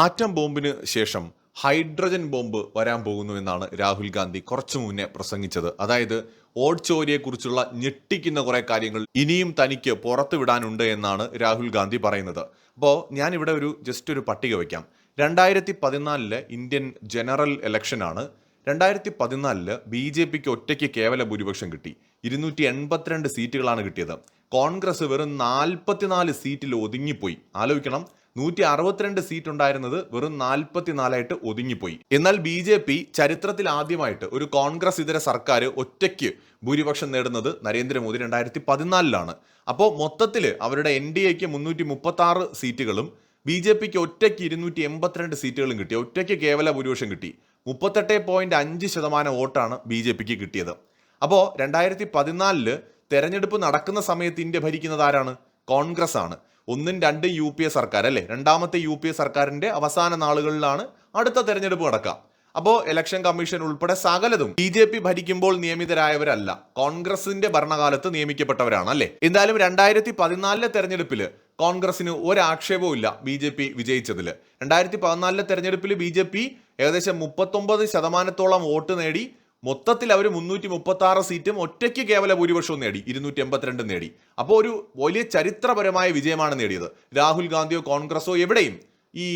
Atom ബോംബിന് ശേഷം hydrogen bomb വരാൻ പോകുന്നു എന്നാണ് രാഹുൽ ഗാന്ധി കുറച്ചു മുന്നേ പ്രസംഗിച്ചത്. അതായത് ഓട്ചോരിയെക്കുറിച്ചുള്ള ഞെട്ടിക്കുന്ന കുറെ കാര്യങ്ങൾ ഇനിയും തനിക്ക് പുറത്തു വിടാനുണ്ട് എന്നാണ് രാഹുൽ ഗാന്ധി പറയുന്നത്. അപ്പോൾ ഞാനിവിടെ ഒരു ജസ്റ്റ് ഒരു പട്ടിക വയ്ക്കാം രണ്ടായിരത്തി പതിനാലിൽ ഇന്ത്യൻ ജനറൽ ഇലക്ഷനാണ് രണ്ടായിരത്തി പതിനാലിൽ ബി ജെ പിക്ക് ഒറ്റയ്ക്ക് കേവല ഭൂരിപക്ഷം കിട്ടി. ഇരുന്നൂറ്റി എൺപത്തിരണ്ട് സീറ്റുകളാണ് കിട്ടിയത്. കോൺഗ്രസ് വെറും നാൽപ്പത്തിനാല് സീറ്റിൽ ഒതുങ്ങിപ്പോയി. ആലോചിക്കണം നൂറ്റി അറുപത്തിരണ്ട് സീറ്റ് ഉണ്ടായിരുന്നത് വെറും നാൽപ്പത്തിനാലായിട്ട് ഒതുങ്ങിപ്പോയി. എന്നാൽ ബി ജെ പി ചരിത്രത്തിൽ ആദ്യമായിട്ട് ഒരു കോൺഗ്രസ് ഇതര സർക്കാർ ഒറ്റയ്ക്ക് ഭൂരിപക്ഷം നേടുന്നത് നരേന്ദ്രമോദി രണ്ടായിരത്തി പതിനാലിലാണ് അപ്പോൾ മൊത്തത്തിൽ അവരുടെ എൻ ഡി എക്ക് മുന്നൂറ്റി മുപ്പത്തി ആറ് സീറ്റുകളും ബി ജെ പിക്ക് ഒറ്റയ്ക്ക് ഇരുന്നൂറ്റി എൺപത്തിരണ്ട് സീറ്റുകളും കിട്ടി. ഒറ്റയ്ക്ക് കേവല ഭൂരിപക്ഷം കിട്ടി. മുപ്പത്തെട്ട് പോയിന്റ് അഞ്ച് ശതമാനം വോട്ടാണ് ബി ജെ പിക്ക് കിട്ടിയത്. അപ്പോൾ രണ്ടായിരത്തി പതിനാലിൽ തെരഞ്ഞെടുപ്പ് നടക്കുന്ന സമയത്ത് ഇന്ത്യ ഭരിക്കുന്നത് ആരാണ്? കോൺഗ്രസ് ആണ്. ഒന്നും രണ്ട് യു പി എ സർക്കാർ അല്ലേ? രണ്ടാമത്തെ യു പി എ സർക്കാരിന്റെ അവസാന നാളുകളിലാണ് അടുത്ത തെരഞ്ഞെടുപ്പ് നടക്കുക. അപ്പോൾ ഇലക്ഷൻ കമ്മീഷൻ ഉൾപ്പെടെ സകലതും ബി ജെ പി ഭരിക്കുമ്പോൾ നിയമിതരായവരല്ല. കോൺഗ്രസിന്റെ ഭരണകാലത്ത് നിയമിക്കപ്പെട്ടവരാണ് അല്ലേ? എന്തായാലും രണ്ടായിരത്തി പതിനാലിലെ തെരഞ്ഞെടുപ്പിൽ കോൺഗ്രസിന് ഒരാക്ഷേപവും ഇല്ല ബി ജെ പി വിജയിച്ചതിൽ രണ്ടായിരത്തി പതിനാലിലെ തെരഞ്ഞെടുപ്പിൽ ബി ജെ പി ഏകദേശം മുപ്പത്തൊമ്പത് ശതമാനത്തോളം വോട്ട് നേടി മൊത്തത്തിൽ അവർ മുന്നൂറ്റി മുപ്പത്തി ആറ് സീറ്റും ഒറ്റയ്ക്ക് കേവല ഭൂരിപക്ഷവും നേടി. ഇരുന്നൂറ്റി എൺപത്തിരണ്ട് നേടി. അപ്പോൾ ഒരു വലിയ ചരിത്രപരമായ വിജയമാണ് നേടിയത്. രാഹുൽ ഗാന്ധിയോ കോൺഗ്രസോ എവിടെയും ഈ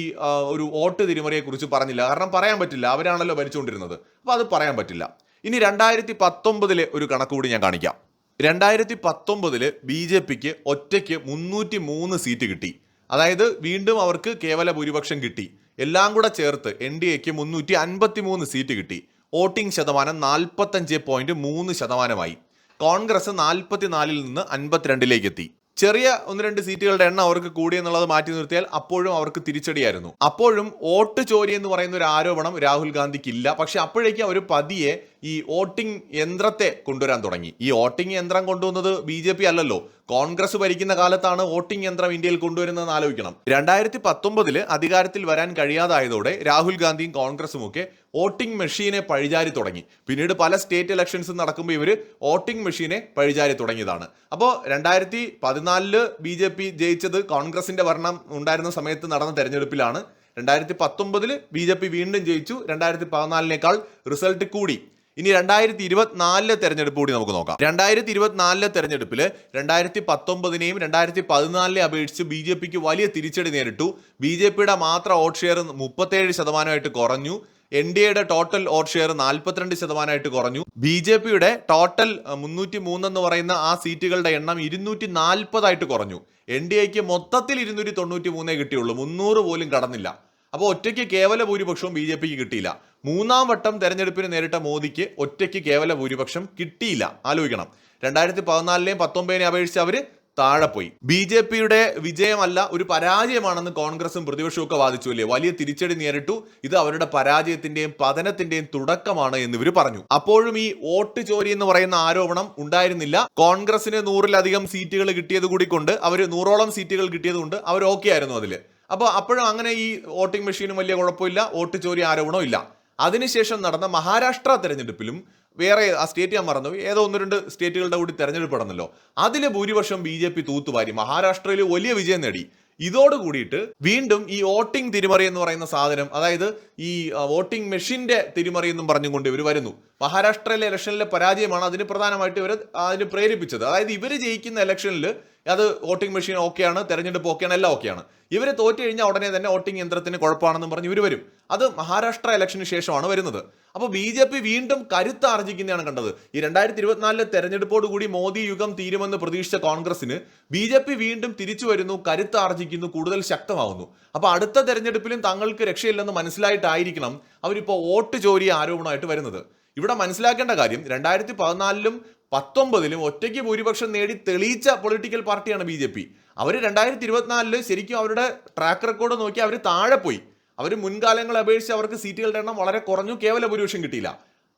ഒരു വോട്ട് തിരിമറിയെക്കുറിച്ച് പറഞ്ഞില്ല. കാരണം പറയാൻ പറ്റില്ല. അവരാണല്ലോ ഭരിച്ചുകൊണ്ടിരുന്നത്. അപ്പോൾ അത് പറയാൻ പറ്റില്ല. ഇനി രണ്ടായിരത്തി പത്തൊമ്പതിലെ ഒരു കണക്ക് കൂടി ഞാൻ കാണിക്കാം. രണ്ടായിരത്തി പത്തൊമ്പതിൽ ബി ജെ പിക്ക് ഒറ്റയ്ക്ക് മുന്നൂറ്റി മൂന്ന് സീറ്റ് കിട്ടി. അതായത് വീണ്ടും അവർക്ക് കേവല ഭൂരിപക്ഷം കിട്ടി. എല്ലാം കൂടെ ചേർത്ത് എൻ ഡി എക്ക് മുന്നൂറ്റി അൻപത്തി മൂന്ന് സീറ്റ് കിട്ടി. വോട്ടിംഗ് ശതമാനം നാൽപ്പത്തഞ്ച് പോയിന്റ് മൂന്ന് ശതമാനമായി. കോൺഗ്രസ് നാൽപ്പത്തിനാലിൽ നിന്ന് അൻപത്തിരണ്ടിലേക്ക് എത്തി ചെറിയ ഒന്ന് രണ്ട് സീറ്റുകളുടെ എണ്ണം അവർക്ക് കൂടി എന്നുള്ളത് മാറ്റി നിർത്തിയാൽ അപ്പോഴും അവർക്ക് തിരിച്ചടിയായിരുന്നു. അപ്പോഴും വോട്ട് ചോരി എന്ന് പറയുന്ന ഒരു ആരോപണം രാഹുൽ ഗാന്ധിക്ക് ഇല്ല പക്ഷെ അപ്പോഴേക്കും അവർ പതിയെ ഈ വോട്ടിംഗ് യന്ത്രത്തെ കൊണ്ടുവരാൻ തുടങ്ങി. ഈ വോട്ടിംഗ് യന്ത്രം കൊണ്ടുവന്നത് ബി അല്ലല്ലോ. കോൺഗ്രസ് ഭരിക്കുന്ന കാലത്താണ് വോട്ടിംഗ് യന്ത്രം ഇന്ത്യയിൽ കൊണ്ടുവരുന്നതെന്ന് ആലോചിക്കണം. രണ്ടായിരത്തി പത്തൊമ്പതിൽ അധികാരത്തിൽ വരാൻ കഴിയാതായതോടെ രാഹുൽ ഗാന്ധിയും കോൺഗ്രസും ഒക്കെ വോട്ടിംഗ് മെഷീനെ പഴിചാരി തുടങ്ങി. പിന്നീട് പല സ്റ്റേറ്റ് ഇലക്ഷൻസ് നടക്കുമ്പോൾ ഇവർ വോട്ടിംഗ് മെഷീനെ പഴിചാരി തുടങ്ങിയതാണ്. അപ്പോൾ രണ്ടായിരത്തി പതിനാലിൽ ബി ജെ പി ജയിച്ചത് കോൺഗ്രസിന്റെ ഭരണം ഉണ്ടായിരുന്ന സമയത്ത് നടന്ന തെരഞ്ഞെടുപ്പിലാണ്. രണ്ടായിരത്തി പത്തൊമ്പതിൽ ബി ജെ പി വീണ്ടും ജയിച്ചു. രണ്ടായിരത്തി പതിനാലിനേക്കാൾ റിസൾട്ട് കൂടി. ഇനി രണ്ടായിരത്തി ഇരുപത്തിനാലിലെ തെരഞ്ഞെടുപ്പ് കൂടി നമുക്ക് നോക്കാം. രണ്ടായിരത്തി ഇരുപത്തിനാലിലെ തെരഞ്ഞെടുപ്പിൽ രണ്ടായിരത്തി പത്തൊമ്പതിനെയും രണ്ടായിരത്തി പതിനാലിനെ അപേക്ഷിച്ച് ബി ജെ പിക്ക് വലിയ തിരിച്ചടി നേരിട്ടു. ബി ജെ പിയുടെ മാത്രം വോട്ട് ഷെയർ മുപ്പത്തേഴ് ശതമാനമായിട്ട് കുറഞ്ഞു. എൻ ഡി എയുടെ ടോട്ടൽ വോട്ട് ഷെയർ നാൽപ്പത്തിരണ്ട് ശതമാനമായിട്ട് കുറഞ്ഞു. ബി ജെ പിയുടെ ടോട്ടൽ മുന്നൂറ്റി മൂന്നെന്ന് പറയുന്ന ആ സീറ്റുകളുടെ എണ്ണം ഇരുന്നൂറ്റി നാൽപ്പതായിട്ട് കുറഞ്ഞു. എൻ ഡി എക്ക് മൊത്തത്തിൽ ഇരുന്നൂറ്റി തൊണ്ണൂറ്റി മൂന്നേ കിട്ടിയുള്ളൂ. മുന്നൂറ് പോലും കടന്നില്ല. അപ്പോൾ ഒറ്റയ്ക്ക് കേവല ഭൂരിപക്ഷവും ബി ജെ പിക്ക് കിട്ടിയില്ല. മൂന്നാം വട്ടം തെരഞ്ഞെടുപ്പിന് നേരിട്ട മോദിക്ക് ഒറ്റയ്ക്ക് കേവല ഭൂരിപക്ഷം കിട്ടിയില്ല. ആലോചിക്കണം. രണ്ടായിരത്തി പതിനാലിലെയും പത്തൊമ്പതിനെയും അപേക്ഷിച്ച് അവർ താഴെ പോയി ബി ജെ പിയുടെ വിജയമല്ല ഒരു പരാജയമാണെന്ന് കോൺഗ്രസും പ്രതിപക്ഷവും ഒക്കെ വാദിച്ചു അല്ലേ വലിയ തിരിച്ചടി നേരിട്ടു. ഇത് അവരുടെ പരാജയത്തിന്റെയും പതനത്തിന്റെയും തുടക്കമാണ് എന്ന് ഇവർ പറഞ്ഞു. അപ്പോഴും ഈ വോട്ട് ചോരി എന്ന് പറയുന്ന ആരോപണം ഉണ്ടായിരുന്നില്ല. കോൺഗ്രസിന് നൂറിലധികം സീറ്റുകൾ കിട്ടിയത് കൂടി കൊണ്ട് അവർ നൂറോളം സീറ്റുകൾ കിട്ടിയത് കൊണ്ട് അവർ ഓക്കെ ആയിരുന്നു അതിൽ. അപ്പോൾ അപ്പോഴും അങ്ങനെ ഈ വോട്ടിംഗ് മെഷീനും വലിയ കുഴപ്പമില്ല വോട്ട് ചോരി ആരോപണവും ഇല്ല അതിനുശേഷം നടന്ന മഹാരാഷ്ട്ര തെരഞ്ഞെടുപ്പിലും വേറെ ആ സ്റ്റേറ്റ് ഞാൻ മറന്നു ഏതോ ഒന്ന് രണ്ട് സ്റ്റേറ്റുകളുടെ കൂടി തെരഞ്ഞെടുപ്പ് നടന്നല്ലോ. അതിൽ ഭൂരിപക്ഷം ബി ജെ പി തൂത്തുവാരി. മഹാരാഷ്ട്രയിൽ വലിയ വിജയം നേടി. ഇതോട് കൂടിയിട്ട് വീണ്ടും ഈ വോട്ടിംഗ് തിരിമറി എന്ന് പറയുന്ന സാധനം അതായത് ഈ വോട്ടിംഗ് മെഷീന്റെ തിരിമറി എന്നും പറഞ്ഞുകൊണ്ട് ഇവർ വരുന്നു. മഹാരാഷ്ട്രയിലെ ഇലക്ഷനിലെ പരാജയമാണ് അതിന് പ്രധാനമായിട്ട് ഇവർ അതിന് പ്രേരിപ്പിച്ചത്. അതായത് ഇവർ ജയിക്കുന്ന ഇലക്ഷനിൽ അത് വോട്ടിംഗ് മെഷീൻ ഓക്കെയാണ് തെരഞ്ഞെടുപ്പ് ഓക്കെയാണ് എല്ലാം ഓക്കെയാണ്. ഇവർ തോറ്റു കഴിഞ്ഞാൽ ഉടനെ തന്നെ വോട്ടിംഗ് യന്ത്രത്തിന് കുഴപ്പമാണെന്നും പറഞ്ഞ് ഇവർ വരും. അത് മഹാരാഷ്ട്ര ഇലക്ഷന് ശേഷമാണ് വരുന്നത്. അപ്പോൾ ബി ജെ പി വീണ്ടും കരുത്ത് ആർജിക്കുന്നതാണ് കണ്ടത്. ഈ രണ്ടായിരത്തി ഇരുപത്തിനാലിലെ തെരഞ്ഞെടുപ്പോടുകൂടി മോദി യുഗം തീരുമെന്ന് പ്രതീക്ഷിച്ച കോൺഗ്രസിന് ബി ജെ പി വീണ്ടും തിരിച്ചു വരുന്നു കരുത്ത് ആർജിക്കുന്നു കൂടുതൽ ശക്തമാവുന്നു. അപ്പോൾ അടുത്ത തെരഞ്ഞെടുപ്പിലും തങ്ങൾക്ക് രക്ഷയില്ലെന്ന് മനസ്സിലായിട്ടായിരിക്കണം അവരിപ്പോൾ വോട്ട് ചോരി ആരോപണമായിട്ട് വരുന്നത്. ഇവിടെ മനസ്സിലാക്കേണ്ട കാര്യം രണ്ടായിരത്തി പതിനാലിലും പത്തൊമ്പതിലും ഒറ്റയ്ക്ക് ഭൂരിപക്ഷം നേടി തെളിയിച്ച പൊളിറ്റിക്കൽ പാർട്ടിയാണ് ബി ജെ പി. അവർ രണ്ടായിരത്തി ഇരുപത്തിനാലിൽ ശരിക്കും അവരുടെ ട്രാക്ക് റെക്കോർഡ് നോക്കി അവർ താഴെ പോയി. അവർ മുൻകാലങ്ങളെ അപേക്ഷിച്ച് അവർക്ക് സീറ്റുകളുടെ എണ്ണം വളരെ കുറഞ്ഞു കേവല ഭൂരിപക്ഷം കിട്ടിയില്ല.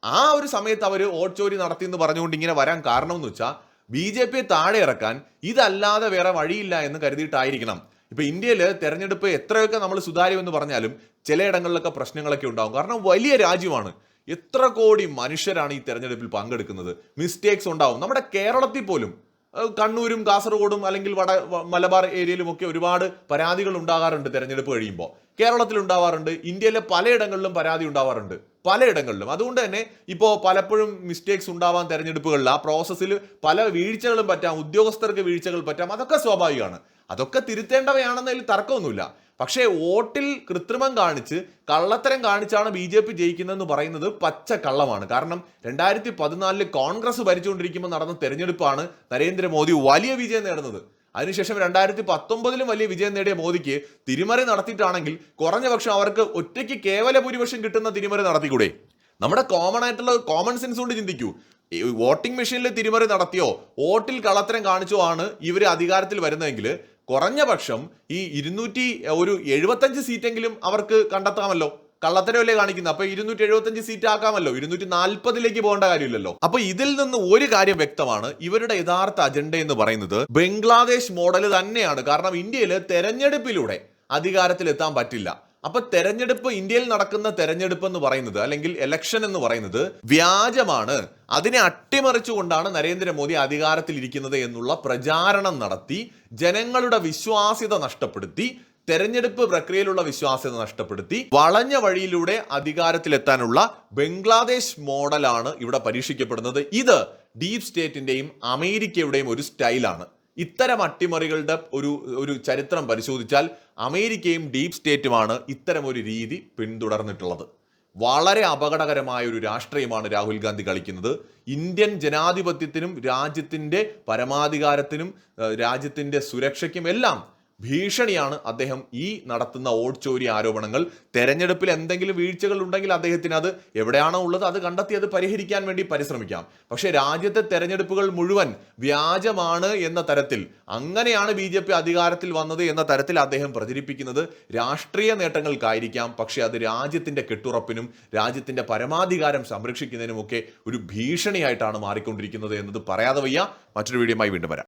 ആ ഒരു സമയത്ത് അവർ ചോരി നടത്തി എന്ന് പറഞ്ഞുകൊണ്ട് ഇങ്ങനെ വരാൻ കാരണം എന്ന് വെച്ചാൽ ബി ജെ പിയെ താഴെ ഇറക്കാൻ ഇതല്ലാതെ വേറെ വഴിയില്ല എന്ന് കരുതിയിട്ടായിരിക്കണം. ഇപ്പൊ ഇന്ത്യയിൽ തെരഞ്ഞെടുപ്പ് എത്രയൊക്കെ നമ്മൾ സുതാര്യം എന്ന് പറഞ്ഞാലും ചിലയിടങ്ങളിലൊക്കെ പ്രശ്നങ്ങളൊക്കെ ഉണ്ടാകും കാരണം വലിയ രാജ്യമാണ്. എത്ര കോടി മനുഷ്യരാണ് ഈ തെരഞ്ഞെടുപ്പിൽ പങ്കെടുക്കുന്നത്? മിസ്റ്റേക്സ് ഉണ്ടാവും. നമ്മുടെ കേരളത്തിൽ പോലും കണ്ണൂരും കാസർഗോഡും അല്ലെങ്കിൽ വട മലബാർ ഏരിയയിലുമൊക്കെ ഒരുപാട് പരാതികൾ ഉണ്ടാകാറുണ്ട് തെരഞ്ഞെടുപ്പ് കഴിയുമ്പോൾ കേരളത്തിൽ ഉണ്ടാവാറുണ്ട് ഇന്ത്യയിലെ പലയിടങ്ങളിലും പരാതി ഉണ്ടാവാറുണ്ട്. പലയിടങ്ങളിലും. അതുകൊണ്ട് തന്നെ ഇപ്പോൾ പലപ്പോഴും മിസ്റ്റേക്സ് ഉണ്ടാവാൻ തെരഞ്ഞെടുപ്പുകളിൽ ആ പ്രോസസ്സിൽ പല വീഴ്ചകളും പറ്റാം ഉദ്യോഗസ്ഥർക്ക് വീഴ്ചകൾ പറ്റാം അതൊക്കെ സ്വാഭാവികമാണ്. അതൊക്കെ തിരുത്തേണ്ടവയാണെന്നതിൽ തർക്കമൊന്നുമില്ല. പക്ഷേ വോട്ടിൽ കൃത്രിമം കാണിച്ച് കള്ളത്തരം കാണിച്ചാണ് ബി ജെ പി ജയിക്കുന്നതെന്ന് പറയുന്നത് പച്ച കള്ളമാണ്. കാരണം രണ്ടായിരത്തി പതിനാലിൽ കോൺഗ്രസ് ഭരിച്ചുകൊണ്ടിരിക്കുമ്പോൾ നടന്ന തെരഞ്ഞെടുപ്പാണ് നരേന്ദ്രമോദി വലിയ വിജയം നേടുന്നത്. അതിനുശേഷം രണ്ടായിരത്തി പത്തൊമ്പതിലും വലിയ വിജയം നേടിയ മോദിക്ക് തിരിമറി നടത്തിയിട്ടാണെങ്കിൽ കുറഞ്ഞ പക്ഷം അവർക്ക് ഒറ്റയ്ക്ക് കേവല ഭൂരിപക്ഷം കിട്ടുന്ന തിരിമറി നടത്തിക്കൂടെ? നമ്മുടെ കോമൺ ആയിട്ടുള്ള കോമൺ സെൻസ് കൊണ്ട് ചിന്തിക്കൂ. വോട്ടിംഗ് മെഷീനിൽ തിരിമറി നടത്തിയോ? വോട്ടിൽ കള്ളത്തരം കാണിച്ചോ ആണ് ഇവർ അധികാരത്തിൽ വരുന്നതെങ്കിൽ കുറഞ്ഞ പക്ഷം ഈ ഇരുന്നൂറ്റി ഒരു എഴുപത്തഞ്ച് സീറ്റെങ്കിലും അവർക്ക് കണ്ടെത്താമല്ലോ. കള്ളത്തരമല്ലേ കാണിക്കുന്നത്. അപ്പൊ ഇരുന്നൂറ്റി എഴുപത്തഞ്ച് സീറ്റ് ആക്കാമല്ലോ. ഇരുന്നൂറ്റി നാൽപ്പതിലേക്ക് പോകേണ്ട കാര്യമില്ലല്ലോ. അപ്പൊ ഇതിൽ നിന്ന് ഒരു കാര്യം വ്യക്തമാണ്. ഇവരുടെ യഥാർത്ഥ അജണ്ട എന്ന് പറയുന്നത് ബംഗ്ലാദേശ് മോഡൽ തന്നെയാണ്. കാരണം ഇന്ത്യയിൽ തെരഞ്ഞെടുപ്പിലൂടെ അധികാരത്തിലെത്താൻ പറ്റില്ല. അപ്പൊ തെരഞ്ഞെടുപ്പ് ഇന്ത്യയിൽ നടക്കുന്ന തെരഞ്ഞെടുപ്പ് എന്ന് പറയുന്നത് അല്ലെങ്കിൽ എലക്ഷൻ എന്ന് പറയുന്നത് വ്യാജമാണ്. അതിനെ അട്ടിമറിച്ചുകൊണ്ടാണ് നരേന്ദ്രമോദി അധികാരത്തിൽ ഇരിക്കുന്നത് എന്നുള്ള പ്രചാരണം നടത്തി ജനങ്ങളുടെ വിശ്വാസ്യത നഷ്ടപ്പെടുത്തി തെരഞ്ഞെടുപ്പ് പ്രക്രിയയിലുള്ള വിശ്വാസ്യത നഷ്ടപ്പെടുത്തി വളഞ്ഞ വഴിയിലൂടെ അധികാരത്തിലെത്താനുള്ള ബംഗ്ലാദേശ് മോഡലാണ് ഇവിടെ പരീക്ഷിക്കപ്പെടുന്നത്. ഇത് ഡീപ് സ്റ്റേറ്റിന്റെയും അമേരിക്കയുടെയും ഒരു സ്റ്റൈലാണ്. ഇത്തരം അട്ടിമറികളുടെ ഒരു ഒരു ചരിത്രം പരിശോധിച്ചാൽ അമേരിക്കയും ഡീപ് സ്റ്റേറ്റുമാണ് ഇത്തരം ഒരു രീതി പിന്തുടർന്നിട്ടുള്ളത്. വളരെ അപകടകരമായ ഒരു രാഷ്ട്രീയമാണ് രാഹുൽ ഗാന്ധി കളിക്കുന്നത്. ഇന്ത്യൻ ജനാധിപത്യത്തിനും രാജ്യത്തിന്റെ പരമാധികാരത്തിനും രാജ്യത്തിന്റെ സുരക്ഷയ്ക്കും എല്ലാം ഭീഷണിയാണ് അദ്ദേഹം ഈ നടത്തുന്ന ഓട്ട് ചോരി ആരോപണങ്ങൾ. തെരഞ്ഞെടുപ്പിൽ എന്തെങ്കിലും വീഴ്ചകൾ ഉണ്ടെങ്കിൽ അദ്ദേഹത്തിന് അത് എവിടെയാണോ ഉള്ളത് അത് കണ്ടെത്തി അത് പരിഹരിക്കാൻ വേണ്ടി പരിശ്രമിക്കാം. പക്ഷേ രാജ്യത്തെ തെരഞ്ഞെടുപ്പുകൾ മുഴുവൻ വ്യാജമാണ് എന്ന തരത്തിൽ അങ്ങനെയാണ് ബി അധികാരത്തിൽ വന്നത് എന്ന തരത്തിൽ അദ്ദേഹം പ്രചരിപ്പിക്കുന്നത് രാഷ്ട്രീയ നേട്ടങ്ങൾക്കായിരിക്കാം. പക്ഷേ അത് രാജ്യത്തിന്റെ കെട്ടുറപ്പിനും രാജ്യത്തിന്റെ പരമാധികാരം സംരക്ഷിക്കുന്നതിനുമൊക്കെ ഒരു ഭീഷണിയായിട്ടാണ് മാറിക്കൊണ്ടിരിക്കുന്നത് എന്നത് പറയാതെ വയ്യ. മറ്റൊരു വീഡിയോയുമായി വീണ്ടും വരാം.